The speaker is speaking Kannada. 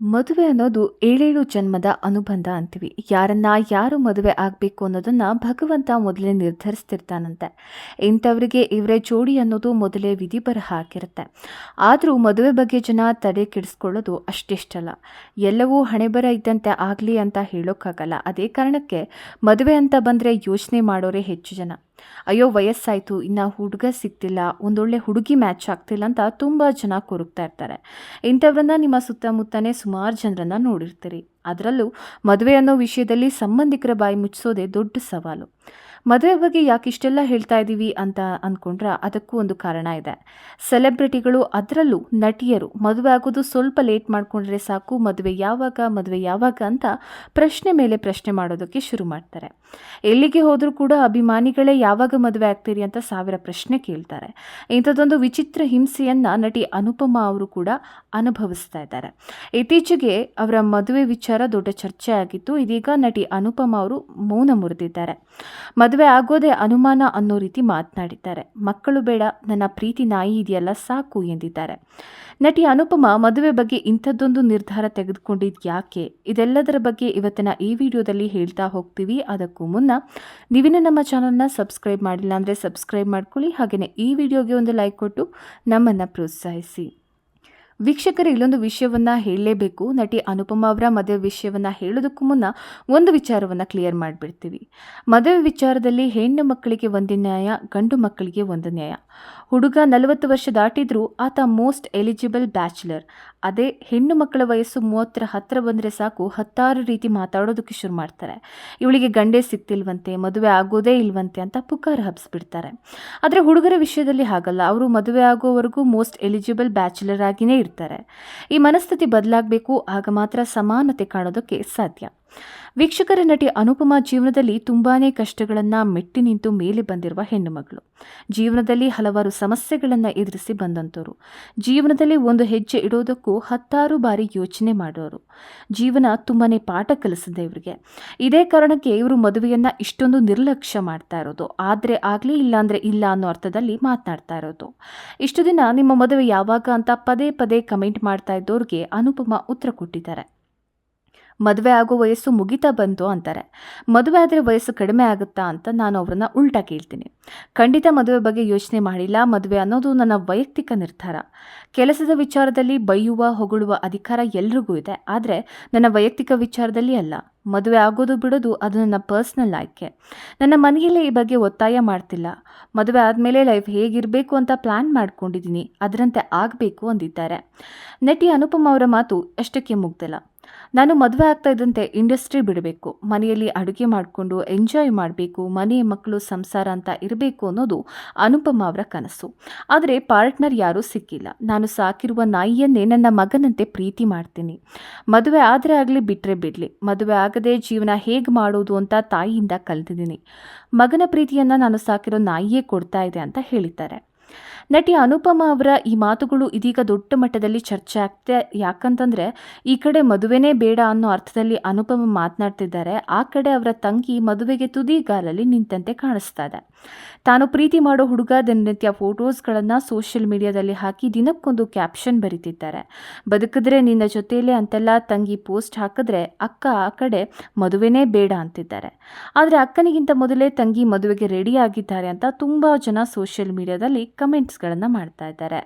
ಮದುವೆ ಅನ್ನೋದು ಏಳೇಳು ಜನ್ಮದ ಅನುಬಂಧ ಅಂತೀವಿ. ಯಾರನ್ನ ಯಾರು ಮದುವೆ ಆಗಬೇಕು ಅನ್ನೋದನ್ನ ಭಗವಂತ ಮೊದಲೇ ನಿರ್ಧರಿಸ್ತಿರ್ತಾನಂತೆ. ಇಂಥವರಿಗೆ ಇವರೇ ಜೋಡಿ ಅನ್ನೋದು ಮೊದಲೇ ವಿಧಿ ಬರಹ ಹಾಕಿರುತ್ತೆ ಆದರೂ ಮದುವೆ ಬಗ್ಗೆ ಜನ ತಲೆ ಕೆಡಿಸ್ಕೊಳ್ಳೋದು ಅಷ್ಟಿಷ್ಟಲ್ಲ. ಎಲ್ಲವೂ ಹಣೆಬರ ಇದ್ದಂತೆ ಆಗಲಿ ಅಂತ ಹೇಳೋಕ್ಕಾಗಲ್ಲ. ಅದೇ ಕಾರಣಕ್ಕೆ ಮದುವೆ ಅಂತ ಬಂದರೆ ಯೋಚನೆ ಮಾಡೋರೇ ಹೆಚ್ಚು ಜನ. ಅಯ್ಯೋ, ವಯಸ್ಸಾಯಿತು, ಇನ್ನು ಹುಡುಗ ಸಿಗ್ತಿಲ್ಲ, ಒಂದೊಳ್ಳೆ ಹುಡುಗಿ ಮ್ಯಾಚ್ ಆಗ್ತಿಲ್ಲ ಅಂತ ತುಂಬ ಜನ ಕೊರಗ್ತಾ ಇರ್ತಾರೆ. ಇಂಥವ್ರನ್ನ ನಿಮ್ಮ ಸುತ್ತಮುತ್ತನೇ ಸುಮಾರು ಜನರನ್ನು ನೋಡಿರ್ತೀರಿ. ಅದರಲ್ಲೂ ಮದುವೆ ಅನ್ನೋ ವಿಷಯದಲ್ಲಿ ಸಂಬಂಧಿಕರ ಬಾಯಿ ಮುಚ್ಚಿಸೋದೇ ದೊಡ್ಡ ಸವಾಲು. ಮದುವೆ ಬಗ್ಗೆ ಯಾಕೆ ಇಷ್ಟೆಲ್ಲ ಹೇಳ್ತಾ ಇದ್ದೀವಿ ಅಂತ ಅಂದ್ಕೊಂಡ್ರೆ ಅದಕ್ಕೂ ಒಂದು ಕಾರಣ ಇದೆ. ಸೆಲೆಬ್ರಿಟಿಗಳು ಅದರಲ್ಲೂ ನಟಿಯರು ಮದುವೆ ಆಗೋದು ಸ್ವಲ್ಪ ಲೇಟ್ ಮಾಡಿಕೊಂಡ್ರೆ ಸಾಕು, ಮದುವೆ ಯಾವಾಗ ಮದುವೆ ಯಾವಾಗ ಅಂತ ಪ್ರಶ್ನೆ ಮೇಲೆ ಪ್ರಶ್ನೆ ಮಾಡೋದಕ್ಕೆ ಶುರು ಮಾಡ್ತಾರೆ. ಎಲ್ಲಿಗೆ ಹೋದರೂ ಕೂಡ ಅಭಿಮಾನಿಗಳೇ ಯಾವಾಗ ಮದುವೆ ಆಗ್ತೀರಿ ಅಂತ ಸಾವಿರ ಪ್ರಶ್ನೆ ಕೇಳ್ತಾರೆ. ಇಂಥದ್ದೊಂದು ವಿಚಿತ್ರ ಹಿಂಸೆಯನ್ನು ನಟಿ ಅನುಪಮ ಅವರು ಕೂಡ ಅನುಭವಿಸ್ತಾ ಇದ್ದಾರೆ. ಇತ್ತೀಚೆಗೆ ಅವರ ಮದುವೆ ವಿಚಾರ ದೊಡ್ಡ ಚರ್ಚೆ ಆಗಿತ್ತು. ಇದೀಗ ನಟಿ ಅನುಪಮ ಅವರು ಮೌನ ಮುರಿದಿದ್ದಾರೆ. ಮದುವೆ ಆಗೋದೇ ಅನುಮಾನ ಅನ್ನೋ ರೀತಿ ಮಾತನಾಡಿದ್ದಾರೆ. ಮಕ್ಕಳು ಬೇಡ, ನನ್ನ ಪ್ರೀತಿ ನಾಯಿ ಇದೆಯಲ್ಲ, ಸಾಕು ಎಂದಿದ್ದಾರೆ. ನಟಿ ಅನುಪಮ ಮದುವೆ ಬಗ್ಗೆ ಇಂಥದ್ದೊಂದು ನಿರ್ಧಾರ ತೆಗೆದುಕೊಂಡಿದ್ದು ಯಾಕೆ? ಇದೆಲ್ಲದರ ಬಗ್ಗೆ ಇವತ್ತಿನ ಈ ವಿಡಿಯೋದಲ್ಲಿ ಹೇಳ್ತಾ ಹೋಗ್ತೀವಿ. ಅದಕ್ಕೂ ಮುನ್ನ ನೀವಿನ ನಮ್ಮ ಚಾನಲ್ನ ಸಬ್ಸ್ಕ್ರೈಬ್ ಮಾಡಿಲ್ಲ ಅಂದರೆ ಸಬ್ಸ್ಕ್ರೈಬ್ ಮಾಡ್ಕೊಳ್ಳಿ. ಹಾಗೆಯೇ ಈ ವಿಡಿಯೋಗೆ ಒಂದು ಲೈಕ್ ಕೊಟ್ಟು ನಮ್ಮನ್ನು ಪ್ರೋತ್ಸಾಹಿಸಿ. ವೀಕ್ಷಕರು ಇಲ್ಲೊಂದು ವಿಷಯವನ್ನ ಹೇಳಲೇಬೇಕು. ನಟಿ ಅನುಪಮ ಅವರ ಮದುವೆ ವಿಷಯವನ್ನ ಹೇಳೋದಕ್ಕೂ ಮುನ್ನ ಒಂದು ವಿಚಾರವನ್ನ ಕ್ಲಿಯರ್ ಮಾಡಿಬಿಡ್ತೀವಿ. ಮದುವೆ ವಿಚಾರದಲ್ಲಿ ಹೆಣ್ಣು ಮಕ್ಕಳಿಗೆ ಒಂದು ನ್ಯಾಯ, ಗಂಡು ಮಕ್ಕಳಿಗೆ ಒಂದು ನ್ಯಾಯ. ಹುಡುಗ ನಲವತ್ತು ವರ್ಷ ದಾಟಿದ್ರೂ ಆತ ಮೋಸ್ಟ್ ಎಲಿಜಿಬಲ್ ಬ್ಯಾಚುಲರ್. ಅದೇ ಹೆಣ್ಣು ಮಕ್ಕಳ ವಯಸ್ಸು ಮೂವತ್ತರ ಹತ್ತಿರ ಬಂದರೆ ಸಾಕು ಹತ್ತಾರು ರೀತಿ ಮಾತಾಡೋದಕ್ಕೆ ಶುರು ಮಾಡ್ತಾರೆ. ಇವಳಿಗೆ ಗಂಡೇ ಸಿಕ್ತಿಲ್ವಂತೆ, ಮದುವೆ ಆಗೋದೇ ಇಲ್ವಂತೆ ಅಂತ ಪುಕಾರ ಹಬ್ಸ್ಬಿಡ್ತಾರೆ. ಆದರೆ ಹುಡುಗರ ವಿಷಯದಲ್ಲಿ ಹಾಗಲ್ಲ. ಅವರು ಮದುವೆ ಆಗೋವರೆಗೂ ಮೋಸ್ಟ್ ಎಲಿಜಿಬಲ್ ಬ್ಯಾಚುಲರ್ ಆಗಿಯೇ ಇರ್ತಾರೆ. ಈ ಮನಸ್ಥಿತಿ ಬದಲಾಗಬೇಕು, ಆಗ ಮಾತ್ರ ಸಮಾನತೆ ಕಾಣೋದಕ್ಕೆ ಸಾಧ್ಯ. ವೀಕ್ಷಕರ ನಟಿ ಅನುಪಮಾ ಜೀವನದಲ್ಲಿ ತುಂಬಾನೇ ಕಷ್ಟಗಳನ್ನು ಮೆಟ್ಟಿ ನಿಂತು ಮೇಲೆ ಬಂದಿರುವ ಹೆಣ್ಣುಮಗಳು ಜೀವನದಲ್ಲಿ ಹಲವಾರು ಸಮಸ್ಯೆಗಳನ್ನು ಎದುರಿಸಿ ಬಂದಂಥವರು ಜೀವನದಲ್ಲಿ ಒಂದು ಹೆಜ್ಜೆ ಇಡೋದಕ್ಕೂ ಹತ್ತಾರು ಬಾರಿ ಯೋಚನೆ ಮಾಡೋರು. ಜೀವನ ತುಂಬಾನೇ ಪಾಠ ಕಲಿಸಿದೆ ಇವರಿಗೆ. ಇದೇ ಕಾರಣಕ್ಕೆ ಇವರು ಮದುವೆಯನ್ನು ಇಷ್ಟೊಂದು ನಿರ್ಲಕ್ಷ್ಯ ಮಾಡ್ತಾ ಇರೋದು. ಆದರೆ ಆಗಲಿ ಇಲ್ಲಾಂದರೆ ಇಲ್ಲ ಅನ್ನೋ ಅರ್ಥದಲ್ಲಿ ಮಾತನಾಡ್ತಾ ಇರೋದು. ಇಷ್ಟು ದಿನ ನಿಮ್ಮ ಮದುವೆ ಯಾವಾಗ ಅಂತ ಪದೇ ಪದೇ ಕಮೆಂಟ್ ಮಾಡ್ತಾ ಇದ್ದವ್ರಿಗೆ ಅನುಪಮ ಉತ್ತರ ಕೊಟ್ಟಿದ್ದಾರೆ. ಮದುವೆ ಆಗೋ ವಯಸ್ಸು ಮುಗಿತಾ ಬಂತು ಅಂತಾರೆ. ಮದುವೆ ಆದರೆ ವಯಸ್ಸು ಕಡಿಮೆ ಆಗುತ್ತಾ ಅಂತ ನಾನು ಅವರನ್ನು ಉಲ್ಟಾ ಕೇಳ್ತೀನಿ. ಖಂಡಿತ ಮದುವೆ ಬಗ್ಗೆ ಯೋಚನೆ ಮಾಡಿಲ್ಲ. ಮದುವೆ ಅನ್ನೋದು ನನ್ನ ವೈಯಕ್ತಿಕ ನಿರ್ಧಾರ. ಕೆಲಸದ ವಿಚಾರದಲ್ಲಿ ಬೈಯುವ, ಹೊಗಳುವ ಅಧಿಕಾರ ಎಲ್ರಿಗೂ ಇದೆ. ಆದರೆ ನನ್ನ ವೈಯಕ್ತಿಕ ವಿಚಾರದಲ್ಲಿ ಅಲ್ಲ. ಮದುವೆ ಆಗೋದು ಬಿಡೋದು ಅದು ನನ್ನ ಪರ್ಸ್ನಲ್ ಆಯ್ಕೆ. ನನ್ನ ಮನೆಯಲ್ಲೇ ಈ ಬಗ್ಗೆ ಒತ್ತಾಯ ಮಾಡ್ತಿಲ್ಲ. ಮದುವೆ ಆದಮೇಲೆ ಲೈಫ್ ಹೇಗಿರಬೇಕು ಅಂತ ಪ್ಲ್ಯಾನ್ ಮಾಡ್ಕೊಂಡಿದ್ದೀನಿ. ಅದರಂತೆ ಆಗಬೇಕು ಅಂದಿದ್ದಾರೆ. ನಟಿ ಅನುಪಮ ಅವರ ಮಾತು ಅಷ್ಟಕ್ಕೆ ಮುಗ್ದಿಲ್ಲ. ನಾನು ಮದುವೆ ಆಗ್ತಾ ಇದ್ದಂತೆ ಇಂಡಸ್ಟ್ರಿ ಬಿಡಬೇಕು, ಮನೆಯಲ್ಲಿ ಅಡುಗೆ ಮಾಡಿಕೊಂಡು ಎಂಜಾಯ್ ಮಾಡಬೇಕು, ಮನೆ ಮಕ್ಕಳು ಸಂಸಾರ ಅಂತ ಇರಬೇಕು ಅನ್ನೋದು ಅನುಪಮ ಅವರ ಕನಸು. ಆದರೆ ಪಾರ್ಟ್ನರ್ ಯಾರೂ ಸಿಕ್ಕಿಲ್ಲ. ನಾನು ಸಾಕಿರುವ ನಾಯಿಯನ್ನೇ ನನ್ನ ಮಗನಂತೆ ಪ್ರೀತಿ ಮಾಡ್ತೀನಿ. ಮದುವೆ ಆದರೆ ಆಗಲಿ ಬಿಟ್ಟರೆ ಬಿಡಲಿ. ಮದುವೆ ಆಗದೆ ಜೀವನ ಹೇಗೆ ಮಾಡೋದು ಅಂತ ತಾಯಿಯಿಂದ ಕಲ್ತಿದ್ದೀನಿ ಮಗನ ಪ್ರೀತಿಯನ್ನು ನಾನು ಸಾಕಿರೋ ನಾಯಿಯೇ ಕೊಡ್ತಾ ಇದೆ ಅಂತ ಹೇಳಿದ್ದಾರೆ. ನಟಿ ಅನುಪಮ ಅವರ ಈ ಮಾತುಗಳು ಇದೀಗ ದೊಡ್ಡ ಮಟ್ಟದಲ್ಲಿ ಚರ್ಚೆ ಆಗ್ತಿದೆ ಯಾಕಂತಂದ್ರೆ ಈ ಕಡೆ ಮದುವೆನೇ ಬೇಡ ಅನ್ನೋ ಅರ್ಥದಲ್ಲಿ ಅನುಪಮ ಮಾತನಾಡ್ತಿದ್ದಾರೆ. ಆ ಕಡೆ ಅವರ ತಂಗಿ ಮದುವೆಗೆ ತುದಿಗಾಲಲ್ಲಿ ನಿಂತಂತೆ ಕಾಣಿಸ್ತಾ ಇದೆ. ತಾನು ಪ್ರೀತಿ ಮಾಡೋ ಹುಡುಗ ದಿನನಿತ್ಯ ಫೋಟೋಸ್ಗಳನ್ನು ಸೋಷಿಯಲ್ ಮೀಡಿಯಾದಲ್ಲಿ ಹಾಕಿ ದಿನಕ್ಕೊಂದು ಕ್ಯಾಪ್ಷನ್ ಬರೀತಿದ್ದಾರೆ. ಬದುಕಿದ್ರೆ ನಿನ್ನ ಜೊತೆಯಲ್ಲೇ ಅಂತೆಲ್ಲ ತಂಗಿ ಪೋಸ್ಟ್ ಹಾಕಿದ್ರೆ ಅಕ್ಕ ಆ ಕಡೆ ಮದುವೆನೇ ಬೇಡ ಅಂತಿದ್ದಾರೆ. ಆದರೆ ಅಕ್ಕನಿಗಿಂತ ಮೊದಲೇ ತಂಗಿ ಮದುವೆಗೆ ರೆಡಿ ಆಗಿದ್ದಾರೆ ಅಂತ ತುಂಬ ಜನ ಸೋಷಿಯಲ್ ಮೀಡಿಯಾದಲ್ಲಿ ಕಮೆಂಟ್ಸ್ಗಳನ್ನು ಮಾಡ್ತಾ ಇದ್ದಾರೆ.